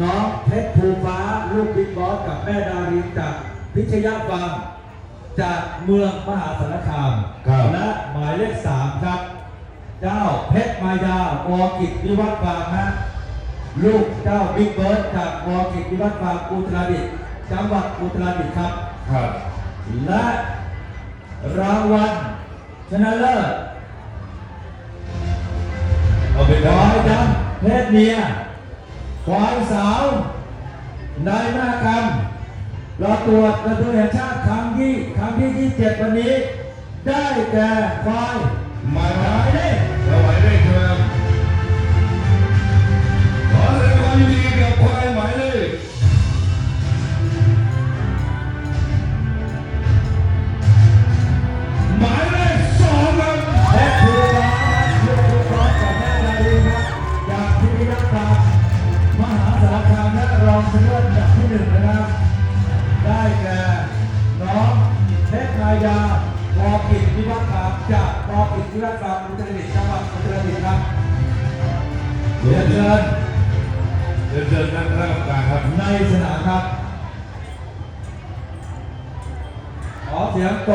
น้องเพชรภูฟ้าลูกบิ๊กบอสกับแม่ดารินจากพิชยาฟาร์มจากเมืองมหาสารคามครับ และหมายเลขสามครับ เจ้าเพชรมายาวอกิจวิวัฒน์ฟาร์มฮะลูกเจ้าบิ๊กเบิร์ดจากวอกิจวิวัฒน์ฟาร์มอุตรดิตถ์จังหวัดอุตรดิตถ์ครับ ครับ และรางวัลชนะเลิศเอาเป็นควาว่ายดำเพศเมีย ควายสาว ในหน้ากรรมเราตรวจกระทรวงแห่งชาติครั้งที่ครั้งที่ 27 วันนี้ ได้แก่ควายหมายหมายเลขสวายเลขครับขอแสดงความยินดีกับควายหมายเลข เพชรนายาวอปิดวิวักษาจากวอปิดวิวักษาอุตรดิตถ์จังหวัดอุตรดิตถ์ครับเรียนเชิญเดินเดินนั่งข้างการครับในสนามครับขอเสียงต